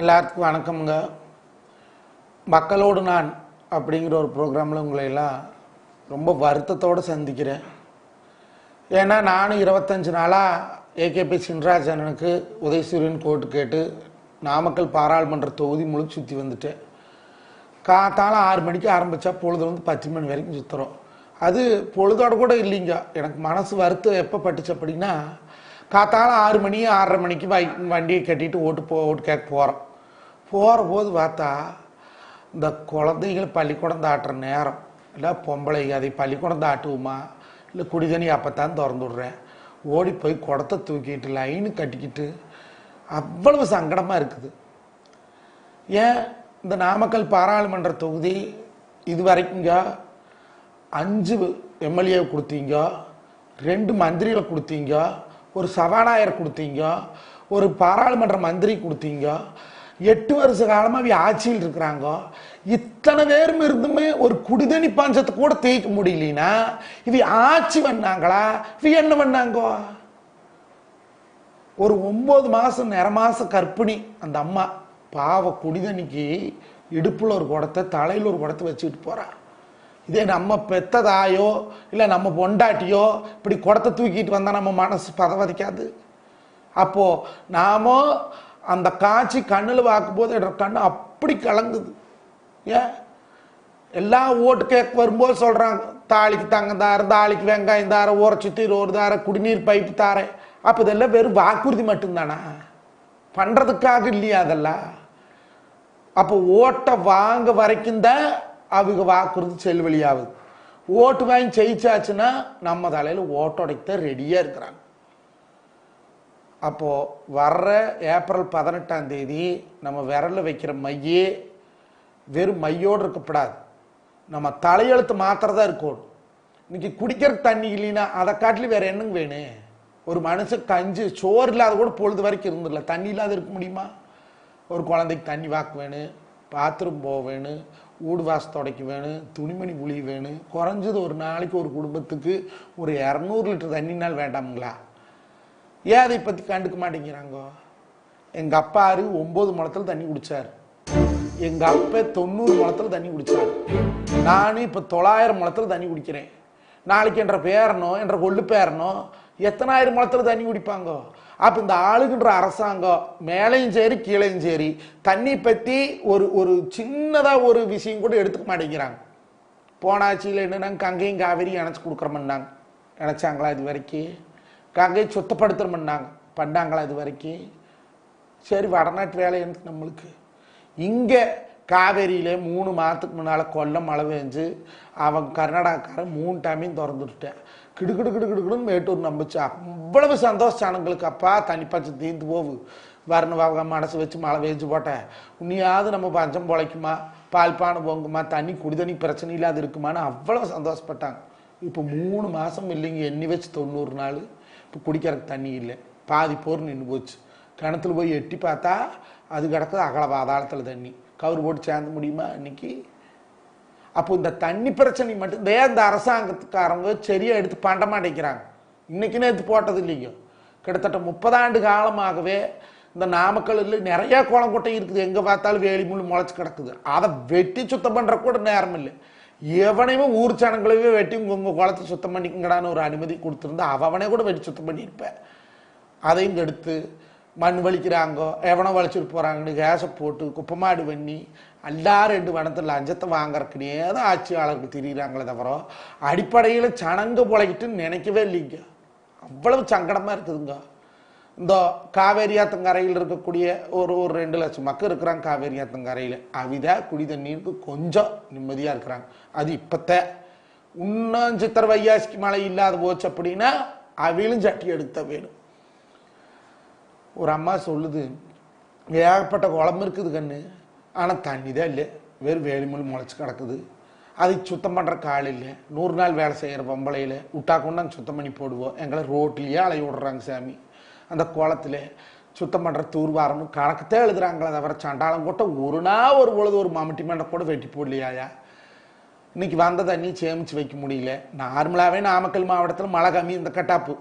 எல்லாத்துக்கும் வணக்கமுங்க. மக்களோடு நான் அப்படிங்கிற ஒரு ப்ரோக்ராமில் உங்களை எல்லாம் ரொம்ப வருத்தத்தோடு சந்திக்கிறேன். ஏன்னா நானும் இருபத்தஞ்சு நாளாக ஏகேபி சின்ராஜ் அண்ணனுக்கு உதயசூரியன் கோர்ட்டு கேட்டு நாமக்கல் பாராளுமன்ற தொகுதி முழு சுற்றி வந்துட்டேன். காத்தாலும் ஆறு மணிக்கு ஆரம்பித்தா பொழுது வந்து பத்து மணி வரைக்கும் சுற்றுறோம் அது பொழுதோட கூட இல்லைங்க. எனக்கு மனசு வருத்தம் எப்போ பட்டுச்சு அப்படின்னா காத்தால ஆறு மணி ஆறரை மணிக்கு வை வண்டியை கட்டிட்டு ஓட்டு போ ஓட்டு கேட்க போகிறோம் போகிற போது பார்த்தா இந்த குழந்தைகள் பள்ளிக்கூடம் தாட்டுற நேரம். இல்லை பொம்பளை அதை பள்ளிக்கூடம் தாட்டுவோமா? இல்லை குடிதண்ணி அப்போத்தான் திறந்து விட்றேன். ஓடி போய் குடத்தை தூக்கிட்டு லைனு கட்டிக்கிட்டு அவ்வளவு சங்கடமாக இருக்குது. ஏன்? இந்த நாமக்கல் பாராளுமன்ற தொகுதி இது வரைக்குங்க அஞ்சு எம்எல்ஏ கொடுத்தீங்க ரெண்டு மந்திரிகளை கொடுத்தீங்க ஒரு சபாநாயகர் கொடுத்தீங்க ஒரு பாராளுமன்ற மந்திரி கொடுத்தீங்க எட்டு வருஷ காலமாக ஆட்சியில் இருக்கிறாங்க. இத்தனை பேரும் இருந்துமே ஒரு குடிதனி பஞ்சத்தை கூட தேய்க்க முடியலனா? இவ ஆட்சி பண்ணாங்களா? இவ என்ன பண்ணாங்கோ? ஒரு ஒன்பது மாதம் நிற மாதம் கர்ப்பிணி அந்த அம்மா பாவ குடிதனிக்கு இடுப்புல ஒரு குடத்தை தலையில் ஒரு குடத்தை வச்சுக்கிட்டு போறா. இதே நம்ம பெத்த தாயோ இல்லை நம்ம பொண்டாட்டியோ இப்படி குடத்தை தூக்கிட்டு வந்தால் நம்ம மனசு பதவதிக்காது. அப்போது நாம அந்த காட்சி கண்ணில் பார்க்கும்போது என்னோட கண்ணு அப்படி கலங்குது. ஏன் எல்லாம் ஓட்டு கேட்க வரும்போது சொல்கிறாங்க தாலிக்கு தங்க தார தாலிக்கு வெங்காயம் தார ஊற சுத்தி ஒரு தார குடிநீர் பைப்பு தாரேன் அப்போ இதெல்லாம் வெறும் வாக்குறுதி மட்டும்தானா? பண்ணுறதுக்காக இல்லையா அதெல்லாம்? அப்போ ஓட்டை வாங்க வரைக்கும் தான் அவங்க வாக்குறுதி செல்வழியாகுது ஓட்டு வாங்கி ஜெயிச்சாச்சுன்னா நம்ம தலையில் ஓட்டோடைக்கு ரெடியாக இருக்கிறாங்க. அப்போது வர்ற ஏப்ரல் பதினெட்டாம் தேதி நம்ம விரலில் வைக்கிற மையே வெறும் மையோடு இருக்கப்படாது. நம்ம தலையெழுத்து மாத்திரதான் இருக்கும் இன்னைக்கு குடிக்கிற தண்ணி இல்லைன்னா அதை காட்டிலும் வேற என்னங்க வேணும் ஒரு மனுஷன் கஞ்சி சோறு இல்லாத கூட பொழுது வரைக்கும் இருந்துடல. தண்ணி இல்லாத இருக்க முடியுமா? ஒரு குழந்தைக்கு தண்ணி வாக்கு வேணும் பாத்ரூம் போக வேணும் ஊடு வாச துடைக்க வேணும் துணிமணி புளி வேணும் குறைஞ்சது ஒரு நாளைக்கு ஒரு குடும்பத்துக்கு ஒரு இரநூறு லிட்டர் தண்ணினால் வேண்டாமுங்களா? ஏன் அதை பற்றி கண்டுக்க மாட்டேங்கிறாங்க? எங்கள் அப்பாரு ஒம்பது முளத்தில் தண்ணி குடிச்சார். எங்கள் அப்பா தொண்ணூறு முளத்தில் தண்ணி குடிச்சார். நானும் இப்போ தொள்ளாயிரம் முளத்தில் தண்ணி குடிக்கிறேன். நாளைக்கு என்ற பேரனோ என்ற கொள்ளு பேரனோ எத்தனாயிரம் முளத்தில் தண்ணி குடிப்பாங்க? அப்போ இந்த ஆளுகின்ற அரசாங்கம் மேலையும் சரி கீழையும் சரி தண்ணி பற்றி ஒரு ஒரு சின்னதாக ஒரு விஷயம் கூட எடுத்துக்க மாட்டேங்கிறாங்க. போனாச்சியில் என்னன்னா கங்கையும் காவேரி இணைச்சி கொடுக்குறோம்னாங்க. இணைச்சாங்களா இது வரைக்கும்? கங்கையை சுத்தப்படுத்துறோம்னாங்க பண்ணாங்களா இது வரைக்கும்? சரி வடநாட்டு வேலை எனக்கு நம்மளுக்கு? இங்கே காவேரியில மூணு மாதத்துக்கு முன்னால் கொல்லம் மழை பெஞ்சு அவன் கர்நாடகாக்காரன் மூணு டைமையும் திறந்துட்டேன் கிடுக்கிடு கிடுக்கிடுன்னு மேட்டூர் நம்பிச்சு. அவ்வளவு சந்தோஷம் எங்களுக்கு அப்பா தண்ணி பஞ்சம் தீர்ந்து போகு வரணும் வாங்க மனசு வச்சு மழை பெஞ்சு போட்டேன் உன்னையாவது நம்ம பஞ்சம் பொழைக்குமா? பால் பானை பொங்குமா? தண்ணி குடிதண்ணி பிரச்சனை இல்லாத இருக்குமான்னு அவ்வளவு சந்தோஷப்பட்டாங்க. இப்போ மூணு மாதம் இல்லைங்க எண்ணி வச்சு தொண்ணூறு நாள். இப்போ குடிக்கிறதுக்கு தண்ணி இல்லை. பாதி போர் நின்று போச்சு. கிணத்துல போய் எட்டி பார்த்தா அது கிடக்குது அகல பாதாளத்தில் தண்ணி. கவுரு போட்டு சேர்ந்து முடியுமா இன்னைக்கு? அப்போ இந்த தண்ணி பிரச்சனை மட்டும் இந்த அரசாங்கத்துக்காரங்க சரியா எடுத்து பண்ண மாட்டேங்கிறாங்க. இன்னைக்கு நேற்று போட்டது இல்லைங்க. கிட்டத்தட்ட முப்பதாண்டு காலமாகவே இந்த நாமக்கல்லில் நிறைய குளங்குட்டை இருக்குது. எங்கே பார்த்தாலும் வேலி முள் முளைச்சி கிடக்குது. அதை வெட்டி சுத்தம் பண்ணுற கூட நேரம் இல்லை. எவனையுமே ஊர் சனங்களையே வெட்டி உங்கள் குளத்தை சுத்தம் பண்ணிக்கங்கடான்னு ஒரு அனுமதி கொடுத்துருந்தா அவனே கூட வெட்டி சுத்தம் பண்ணியிருப்பேன் அதையும் எடுத்து மண் வலிக்கிறாங்கோ எவனோ வலிச்சிட்டு போகிறாங்கன்னு கேஸை போட்டு குப்பமாடு பண்ணி எல்லாரும் ரெண்டு வனத்தில் லஞ்சத்தை வாங்குறக்குனே தான் ஆட்சியாளருக்கு தெரியுறாங்களே தவிர அடிப்படையில் சனங்கு பொழைக்கிட்டுன்னு நினைக்கவே இல்லைங்க. அவ்வளவு சங்கடமாக இருக்குதுங்க. இந்த காவேரி ஆத்தங்கரையில் இருக்கக்கூடிய ஒரு ஒரு ரெண்டு லட்சம் மக்கள் இருக்கிறாங்க காவேரி ஆத்தங்கரையில் அவித குடி தண்ணீருக்கு கொஞ்சம் நிம்மதியாக இருக்கிறாங்க. அது இப்பத்த. இன்னும் சித்திர வையாசிக்கு மழை இல்லாத போச்சு அப்படின்னா அவிலும் சட்டி எடுத்த வேணும். ஒரு அம்மா சொல்லுது ஏகப்பட்ட குழம்பு இருக்குது கண்ணு. ஆனால் தண்ணி தான் இல்லை. வெறும் வேலிமொழி முளைச்சி கிடக்குது. அதை சுத்தம் பண்ணுற கால் இல்லை. நூறு நாள் வேலை செய்கிற பொம்பளையில் விட்டா கொண்டு நாங்கள் சுத்தம் பண்ணி போடுவோம். எங்களை ரோட்லேயே அலைய விடுறாங்க சாமி. அந்த குளத்துல சுத்தம் பண்ணுற தூர்வாரம்னு கணக்குத்தே எழுதுறாங்களே தவிர சண்டாளம் கூட்ட ஒரு நாள் ஒரு பொழுது ஒரு மம்முட்டி மண்டை கூட வெட்டி போடலையாயா? இன்னைக்கு வந்த தண்ணி சேமித்து வைக்க முடியல. நார்மலாகவே நாமக்கல் மாவட்டத்தில் மழை கம்மி இந்த கட்டாப்பு.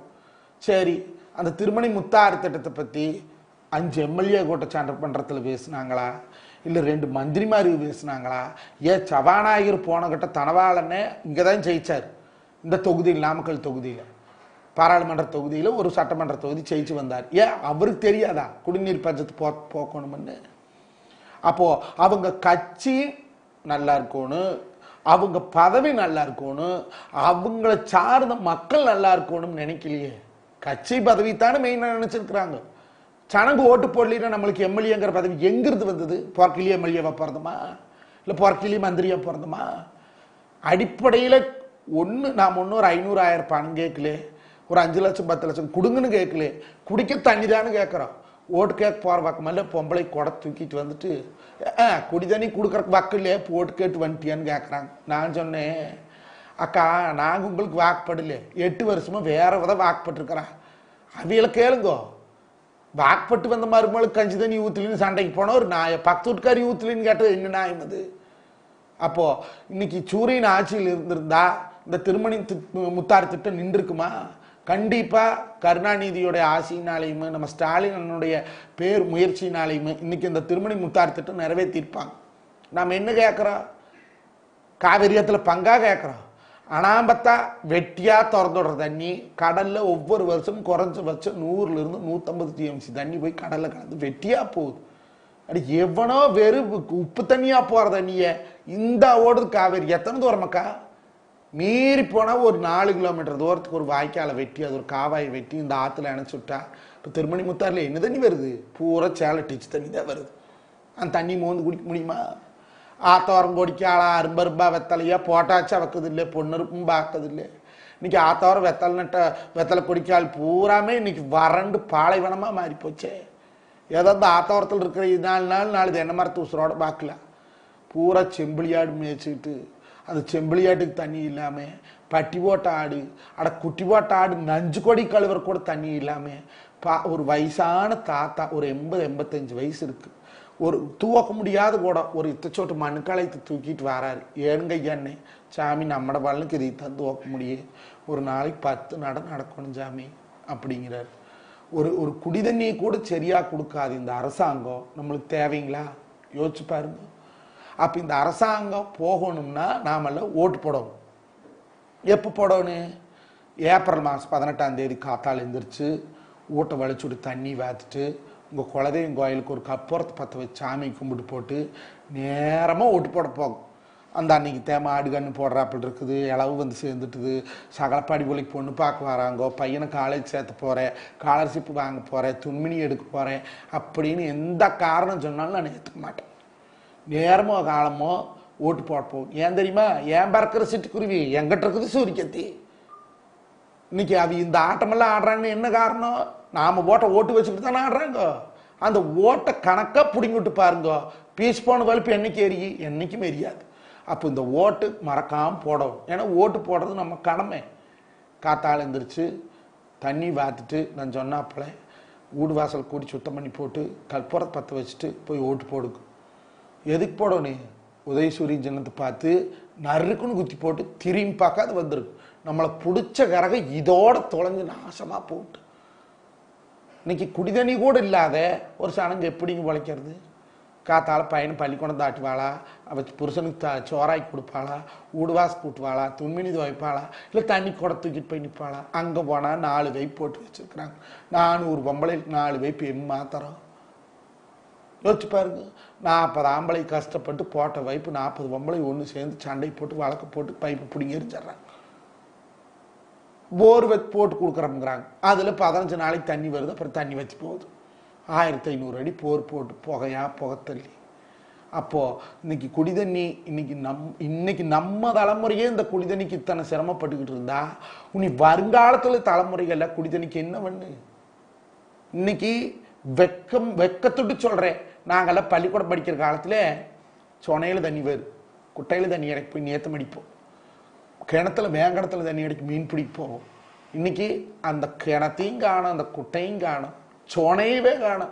சரி அந்த திருமணி முத்தாறு திட்டத்தை பற்றி அஞ்சு எம்எல்ஏ கூட்ட சட்டமன்றத்தில் பேசுனாங்களா? இல்லை ரெண்டு மந்திரிமார் பேசுனாங்களா? ஏன் சபாநாயகர் போனகிட்ட தனவாளனே இங்கே தான் ஜெயிச்சார். இந்த தொகுதியில் நாமக்கல் தொகுதியில். பாராளுமன்ற தொகுதியில் ஒரு சட்டமன்ற தொகுதி ஜெயிச்சு வந்தார். ஏன் அவருக்கு தெரியாதா? குடிநீர் பஞ்சத்து போ போக்கணும்னு. அப்போது அவங்க கட்சி நல்லா இருக்கணும் அவங்க பதவி நல்லா இருக்கணும் அவங்கள சார்ந்த மக்கள் நல்லா இருக்கணும்னு நினைக்கலையே. கட்சி பதவி தானே மெயினாக நினச்சிருக்கிறாங்க. சனங்கு ஓட்டு போடலின்னா நம்மளுக்கு எம்எல்ஏங்கிற பதவி எங்கிருந்து வந்தது? பொறக்கிலி எம்எல்ஏவா பிறந்தமா இல்லை பொறக்கிலி மந்திரியா பிறந்தமா அடிப்படையில் ஒன்று நாம் ஒன்று ஒரு ஐநூறு ஆயிரம் பணம் கேட்கல ஒரு அஞ்சு லட்சம் பத்து லட்சம் கொடுங்கன்னு கேட்கல. குடிக்க தண்ணி தானே கேட்குறோம். ஓட்டு கேட்க போகிற பக்கமல்ல பொம்பளை கொடை தூக்கிட்டு வந்துட்டு "ஆ, குடி தண்ணி கொடுக்குறக்கு பக்கம் இல்லையே இப்போ ஓட்டு கேட்டு வந்துட்டியான்னு கேட்குறாங்க. நான் சொன்னேன் அக்கா நாங்கள் உங்களுக்கு வாக்குப்படல எட்டு வருஷமாக வேற வித வாக்குப்பட்டுருக்கிறேன் அவியலை கேளுங்கோ. வாக்குப்பட்டு வந்த மருமகளுக்கு கஞ்சி தண்ணி ஊத்துலின்னு சண்டைக்கு போனா ஒரு நாய பக்கத்து வீட்டுக்காரி ஊத்துலின்னு கேட்டது என்ன நியாயம் அது? அப்போ இன்னைக்கு சூரியன் ஆட்சியில் இருந்திருந்தா இந்த திருமணி முத்தார் திட்டம் நின்றுக்குமா கண்டிப்பா கருணாநிதியோடைய ஆசையினாலையுமே நம்ம ஸ்டாலின் அண்ணனுடைய பேர் முயற்சியினாலையுமே இன்னைக்கு இந்த திருமணி முத்தார் திட்டம் நிறைவேற்றிருப்பாங்க நாம் என்ன கேட்குறோம்? காவிரியத்தில் பங்காக கேட்குறோம். அனாம்பத்தா வெட்டியா திறந்துடுற தண்ணி கடல்ல ஒவ்வொரு வருஷமும் குறைஞ்ச வச்ச நூறுல இருந்து நூத்தம்பது டிஎம்சி தண்ணி போய் கடல்ல கலந்து வெட்டியா போகுது அப்படி எவனோ வெறும் உப்பு தண்ணியா போற தண்ணியை இந்த ஓடுது காவேரி எத்தனை தூரமாக்கா மீறி போனா ஒரு நாலு கிலோமீட்டர் தூரத்துக்கு ஒரு வாய்க்காலை வெட்டி அது ஒரு காவாயை வெட்டி இந்த ஆத்துல அணைச்சு விட்டா இப்போ திருமணி முத்தாறுல என்ன தண்ணி வருது பூரா சேலை டிச்சு தண்ணி தான் வருது அந்த தண்ணி மோந்து குடிக்க முடியுமா ஆத்தோரம் கொடிக்காளா அரும்பரும்பா வெத்தலையா போட்டாச்சா வைக்கிறது இல்லை பொண்ணுருப்பும் இன்னைக்கு ஆத்தோரம் வெத்தலை நட்ட வெத்தலை கொடிக்கால் பூராமே இன்னைக்கு வறண்டு பாலைவனமாக மாறி போச்சே ஏதோ அந்த ஆத்தோரத்தில் இருக்கிற இது நாலு நாள் நாலு தென்னை மரத்து உசுரோட பார்க்கல பூரா செம்பிளியாடு மேய்ச்சிக்கிட்டு அந்த செம்பிளியாட்டுக்கு தண்ணி இல்லாமல் பட்டி போட்ட ஆடு அட குட்டி போட்ட ஆடு நஞ்சு கொடி கழுவுற கூட தண்ணி இல்லாமல் பா ஒரு வயசான தாத்தா ஒரு எண்பது எண்பத்தஞ்சு வயசு இருக்குது ஒரு தூக்க முடியாத கூட ஒரு இத்தச்சோட்டு மனுக்களைத்து தூக்கிட்டு வராரு. ஏனுங்க என்னை? சாமி நம்மட பலனுக்கு இதை தான் தூக்க முடியும் ஒரு நாளைக்கு பத்து நட நடக்கணும் சாமி அப்படிங்கிறாரு. ஒரு ஒரு குடிதண்ணியை கூட சரியாக கொடுக்காது இந்த அரசாங்கம். நம்மளுக்கு தேவைங்களா? யோசிச்சு பாருங்க. அப்போ இந்த அரசாங்கம் போகணும்னா நாமெல்லாம் ஓட்டு போடணும். எப்போ போடணும்? ஏப்ரல் மாதம் பதினெட்டாம் தேதி காத்தால் எழுந்திரிச்சு ஊட்ட வலிச்சுட்டு தண்ணி வாத்துட்டு உங்கள் குலதெய்வம் கோயிலுக்கு ஒரு கப்புறத்தை பற்ற வச்சு சாமி கும்பிட்டு போட்டு நேரமாக ஓட்டு போட போகும். அந்த அன்னைக்கு தேம ஆடு கண்ணு போடுறாப்பில் இருக்குது இளவு வந்து சேர்ந்துட்டுது. சகலப்பாடி போலிக்கு பொண்ணு பார்க்க வராங்கோ பையனை காலேஜ் சேர்த்த போகிறேன் ஸ்காலர்ஷிப் வாங்க போகிறேன் துண்மணி எடுக்க போகிறேன் அப்படின்னு எந்த காரணம் சொன்னாலும் நான் ஏற்றுக்க மாட்டேன். நேரமோ காலமோ ஓட்டு போட போகும். ஏன் தெரியுமா? ஏன் பறக்கிற சிட்டுக்குருவி? எங்கிட்ட இருக்குது சூரியக்கத்தி இன்னைக்கு அவ இந்த ஆட்டமெல்லாம் ஆடுறாங்கன்னு என்ன காரணம்? நாம ஓட்ட ஓட்டு வச்சுக்கிட்டு தானே ஆடுறாங்க. அந்த ஓட்டை கணக்காக பிடிங்கிட்டு பாருங்க. பீஸ் போன வலிப்பு என்னைக்கு எரியும் என்னைக்கும் எரியாது அப்போ இந்த ஓட்டு மறக்காமல் போடணும். ஏன்னா ஓட்டு போடுறது நம்ம கடமை. காத்தால் எழுந்திரிச்சு தண்ணி வாத்துட்டு நான் சொன்னாப்புல வீடு வாசல் கூடி சுத்தம் பண்ணி போட்டு கற்பூரத்தை பற்ற வச்சுட்டு போய் ஓட்டு போடுங்க. எதுக்கு போடணும்? உதயசூரியன் ஜனத்தை பார்த்து நறுக்குன்னு குத்தி போட்டு திரும்பி பார்க்காது வந்துருக்கு நம்மளை பிடிச்ச கரகம் இதோட தொலைஞ்சு நாசமா போட்டு. இன்னைக்கு குடிதண்ணி கூட இல்லாத ஒரு சனங்க எப்படிங்க உழைக்கிறது? காத்தால பையனை பள்ளிக்கூடம் தாட்டுவாளா? அவள் புருஷனுக்கு த சோறாக்கி கொடுப்பாளா? ஊடுவாசு கூட்டுவாளா? துண்மணி துவைப்பாளா? இல்லை தண்ணி கூட தூக்கிட்டு போய் நிற்பாளா அங்கே போனால் நாலு வைப் போட்டு வச்சிருக்கிறாங்க. நானூறு பொம்பளை நாலு வைப்பு எம்மாத்திரம்? யோசிச்சு பாருங்க. நாற்பது ஆம்பளை கஷ்டப்பட்டு போட்ட வைப்பு நாற்பது பொம்பளை ஒன்று சேர்ந்து சண்டை போட்டு வழக்கு போட்டு பைப்பு பிடிங்கி எரிஞ்சிடுறாங்க. போர் வச்சு போட்டு கொடுக்குறோம்ங்கிறாங்க. அதில் பதினஞ்சு நாளைக்கு தண்ணி வருது அப்புறம் தண்ணி வச்சு போகுது. ஆயிரத்தி ஐநூறு அடி போர் போட்டு புகையா புகத்தள்ளி. அப்போது இன்னைக்கு குடிதண்ணி இன்னைக்கு நம் இன்னைக்கு நம்ம தலைமுறையே இந்த குடிதண்ணிக்கு இத்தனை சிரமப்பட்டுக்கிட்டு இருந்தா உனி வருங்காலத்தில் தலைமுறைகளில் குடிதண்ணிக்கு என்ன பண்ணு? இன்னைக்கு வெக்கம் வெக்கத்துட்டு சொல்றேன். நாங்கெல்லாம் பள்ளிக்கூடம் படிக்கிற காலத்துல சொனையில தண்ணி வரும் குட்டையில தண்ணி இறக்கி போய் நேத்தம் அடிப்போம் கிணத்துல வேங்கடத்துல தண்ணி அடிக்க மீன் பிடிப்போம். இன்னைக்கு அந்த கிணத்தையும் காணும் அந்த குட்டையும் காணும். சொனையவே காணும்.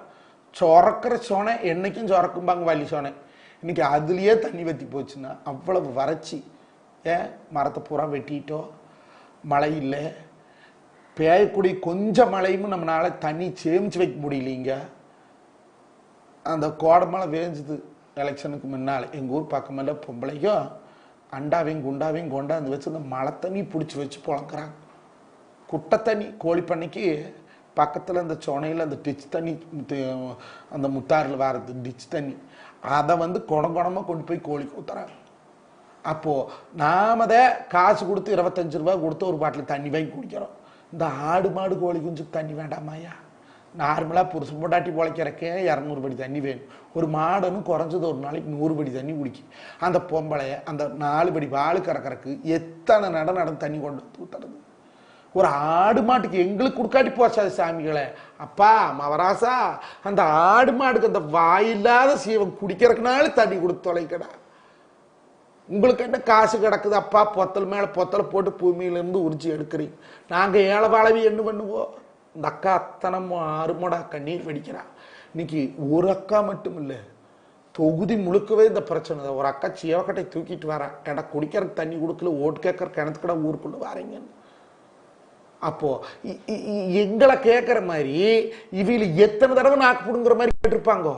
சொரக்கிற சொனை என்னைக்கும் சொரக்கும்பாங்க வலி சொனை. இன்னைக்கு அதுலயே தண்ணி வத்தி போச்சுன்னா அவ்வளவு வறட்சி. ஏன்? மரத்தை பூரா வெட்டிட்டோம். மழை இல்லை. பேயக்கூடிய கொஞ்சம் மழையும் நம்மளால தண்ணி சேமிச்சு வைக்க முடியலீங்க. அந்த கோடமலை வேஞ்சுது எலெக்ஷனுக்கு முன்னால். எங்கள் ஊர் பக்கமெல்லாம் பொம்பளைக்கும் அண்டாவையும் குண்டாவையும் கொண்டாந்து வச்சு இந்த மழை தண்ணி பிடிச்சி வச்சு புழங்குறாங்க. குட்டை தண்ணி கோழி பண்ணைக்கு பக்கத்தில் அந்த சொனையில் அந்த டிச் தண்ணி அந்த முத்தாரில் வர்றது டிச் தண்ணி. அதை வந்து குடம் குடமாக கொண்டு போய் கோழி கொடுத்துறாங்க அப்போது நாம் தான் காசு கொடுத்து இருபத்தஞ்சு ரூபா கொடுத்து ஒரு பாட்டில் தண்ணி வாங்கி குடிக்கிறோம். இந்த ஆடு மாடு கோழி குஞ்சுக்கு தண்ணி வேண்டாமாயா நார்மலாக புருஷன் பொண்டாட்டி பொழைக்கிறக்கே இரநூறு படி தண்ணி வேணும். ஒரு மாடனும் குறைஞ்சது ஒரு நாளைக்கு நூறு படி தண்ணி குடிக்கும். அந்த பொம்பளைய அந்த நாலு படி வாழு கறக்கறக்கு எத்தனை நட நடந்து தண்ணி கொண்டு தூத்துறது ஒரு ஆடு மாட்டுக்கு எங்களுக்கு கொடுக்காட்டி போச்சாது சாமிகளே. அப்பா மவராசா அந்த ஆடு மாடுக்கு அந்த வாயில்லாத சீவன் குடிக்கிறக்குனாலும் தண்ணி கொடுத்து தொலைக்கடா. உங்களுக்கு என்ன காசு கிடக்குது? அப்பா பொத்தல் மேல பொத்தலை போட்டு பூமியில இருந்து எடுக்கிறீங்க. நாங்கள் ஏழை வாழவி என்ன பண்ணுவோம் இந்த அக்கா அத்தனை அருமடா கண்ணீர் வெடிக்கிறா. இன்னைக்கு ஒரு அக்கா மட்டும் இல்லை தொகுதி முழுக்கவே இந்த பிரச்சனை தான். ஒரு அக்கா சீவக்கட்டை தூக்கிட்டு வரா. ஏடா குடிக்கிறக்கு தண்ணி கொடுக்கல? ஓட்டு கேட்கற கிணத்துக்கடா ஊருக்குள்ள வாரீங்கன்னு. அப்போ இ- இ- எங்களை கேட்குற மாதிரி இவையில் எத்தனை தடவை நாக்கு பிடுங்குற மாதிரி கேட்டிருப்பாங்கோ?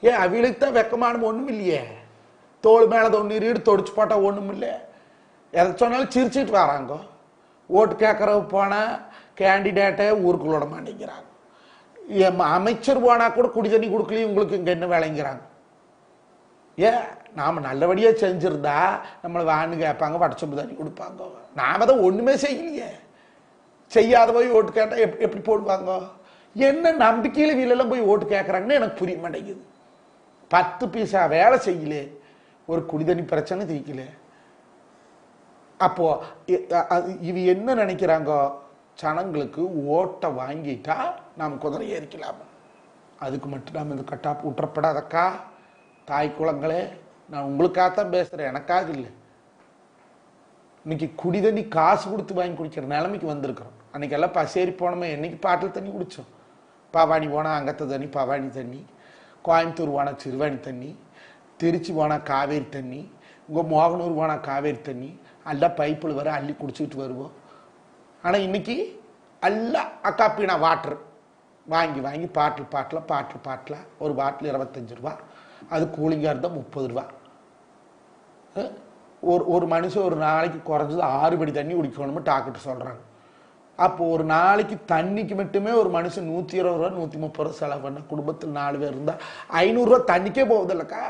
ஏன் அவிகளுக்கு தான் வெக்கமானம் ஒன்றும் இல்லையே. தோல் மேலே தொண்ணூறு தொடிச்சு போட்டால் ஒன்றும் இல்லை. எதை சொன்னாலும் சிரிச்சிட்டு வராங்க. ஓட்டு கேட்குறவு போனால் கேண்டிடேட்டை ஊருக்குள்ள விட மாட்டேங்கிறாங்க. என் அமைச்சர் போனால் கூட குடி தண்ணி கொடுக்கலையும் உங்களுக்கு இங்கே என்ன விளைங்கிறாங்க ஏன் நாம் நல்லபடியாக செஞ்சுருந்தா நம்மளை வான்னு கேட்பாங்க வடச்சொம்பு தண்ணி கொடுப்பாங்க. நாம தான் ஒன்றுமே செய்யலையே. செய்யாத போய் ஓட்டு கேட்டால் எப்- எப்படி போடுவாங்க? என்ன நம்பிக்கையில் வீலெல்லாம் போய் ஓட்டு கேட்குறாங்கன்னு எனக்கு புரிய மாட்டேங்குது. பத்து பைசா வேலை செய்யலே. ஒரு குடிதண்ணி பிரச்சனை தீக்கல. அப்போ இது அது- என்ன நினைக்கிறாங்க? ஜனங்களுக்கு ஓட்டை வாங்கிட்டா நாம் குதிரை ஏறிக்கலாம்? அதுக்கு மட்டும் நாம் இந்த கட்டாப்பு விட்டுறப்படாதக்கா தாய் குளங்களே நான் உங்களுக்காகத்தான் பேசுகிறேன் எனக்காக இல்லை. இன்னைக்கு குடிதண்ணி காசு கொடுத்து வாங்கி குடிக்கிற நிலைமைக்கு வந்திருக்கிறோம். அன்னைக்கெல்லாம் பசேரி போனோமே என்னைக்கு பாட்டில் தண்ணி குடித்தோம் பவானி போனால் அங்கத்த தண்ணி பவானி தண்ணி. கோயம்புத்தூர் போனால் சிறுவாணி தண்ணி. திருச்சி போனால் காவேரி தண்ணி உங்கள் மோகனூர் போனால் காவேரி தண்ணி எல்லாம் பைப்பில் வர அள்ளி குடிச்சிக்கிட்டு வருவோம். ஆனால் இன்னைக்கு எல்லாம் அக்காப்பீனா வாட்டர் வாங்கி வாங்கி பாட்டில் பாட்டில் பாட்டில் பாட்டில் ஒரு பாட்டில் இருபத்தஞ்சு ரூபா அது கூலிங்காக இருந்தால் முப்பது ரூபா. ஒரு ஒரு மனுஷன் ஒரு நாளைக்கு குறைஞ்சது ஆறு படி தண்ணி குடிக்கணும்னு டாக்டர் சொல்கிறாங்க அப்போ ஒரு நாளைக்கு தண்ணிக்கு மட்டுமே ஒரு மனுஷன் நூற்றி இருபது ரூபா நூற்றி முப்பது ரூபா செலவு பண்ண குடும்பத்தில் நாலு பேர் இருந்தால் ஐநூறுரூவா தண்ணிக்கே போகுதில்லக்கா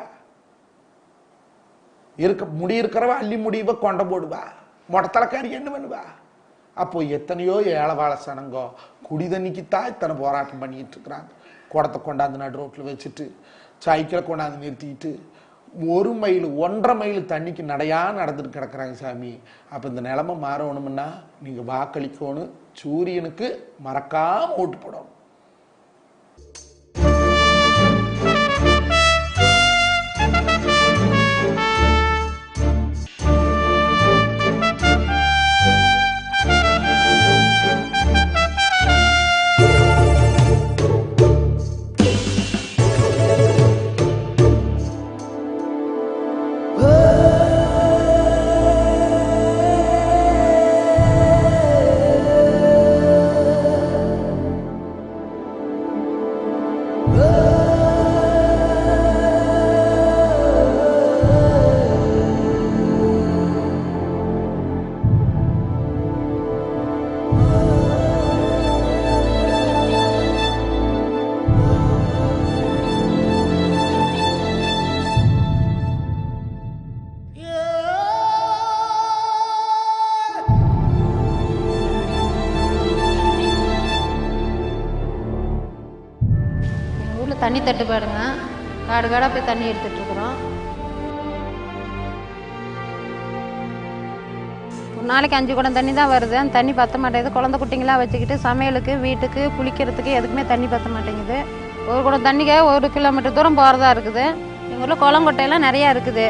இருக்க முடி இருக்கிறவ அள்ளி முடிவை கொண்ட போடுவா. மொட்டத்தலக்காரி என்ன பண்ணுவா? அப்போ எத்தனையோ ஏழவாழ சனங்கோ குடி தண்ணிக்குத்தான் இத்தனை போராட்டம் பண்ணிட்டு இருக்கிறாங்க குடத்தை கொண்டாந்து நடு ரோட்டில் வச்சுட்டு சைக்கிளை கொண்டாந்து நிறுத்திட்டு ஒரு மைல் ஒன்றரை மைல் தண்ணிக்கு நடையா நடந்துட்டு கிடக்குறாங்க சாமி. அப்போ இந்த நிலைமை மாறணும்னா நீங்கள் வாக்களிக்கணும் சூரியனுக்கு மறக்காம ஓட்டு போடணும். தட்டுப்பாடுங்க காடு காடாக போய் தண்ணி எடுத்துட்டு இருக்கிறோம். ஒரு நாளைக்கு அஞ்சு குடம் தண்ணி தான் வருது. அந்த தண்ணி பற்ற மாட்டேங்குது. குழந்தை குட்டிங்களாம் வச்சுக்கிட்டு சமையலுக்கு வீட்டுக்கு குளிக்கிறதுக்கு எதுக்குமே தண்ணி பற்ற மாட்டேங்குது. ஒரு குடம் தண்ணிக்காக ஒரு கிலோமீட்டர் தூரம் போகிறதா இருக்குது. எங்கள் ஊரில் குளங்கொட்டையெல்லாம் நிறையா இருக்குது.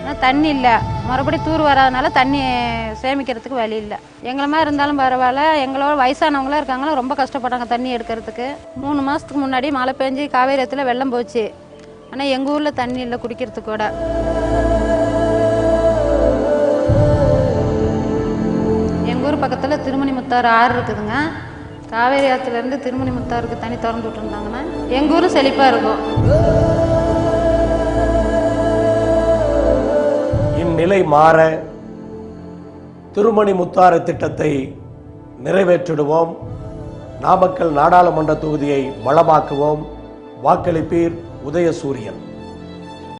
ஆனால் தண்ணி இல்லை. மறுபடியும் தூர் வராதனால தண்ணி சேமிக்கிறதுக்கு வழி இல்லை. எங்களை மாதிரி இருந்தாலும் பரவாயில்ல. எங்களோட வயசானவங்களாம் இருக்காங்களா ரொம்ப கஷ்டப்பட்டாங்க தண்ணி எடுக்கிறதுக்கு. மூணு மாதத்துக்கு முன்னாடி மழை பெஞ்சு காவேரி வெள்ளம் போச்சு. ஆனால் எங்கள் ஊரில் தண்ணி இல்லை குடிக்கிறதுக்கு கூட. எங்கள் ஊர் பக்கத்தில் திருமணி முத்தாறு ஆறு இருக்குதுங்க. காவேரி ஆற்றுலேருந்து திருமணி முத்தாருக்கு தண்ணி திறந்து விட்டுருந்தாங்கன்னா எங்கள் ஊரும் செழிப்பாக இருக்கும். நிலை மாற திருமணி முத்தாறு திட்டத்தை நிறைவேற்றிடுவோம். நாமக்கல் நாடாளுமன்ற தொகுதியை வளமாக்குவோம் வாக்களிப்பீர் உதயசூரியன்.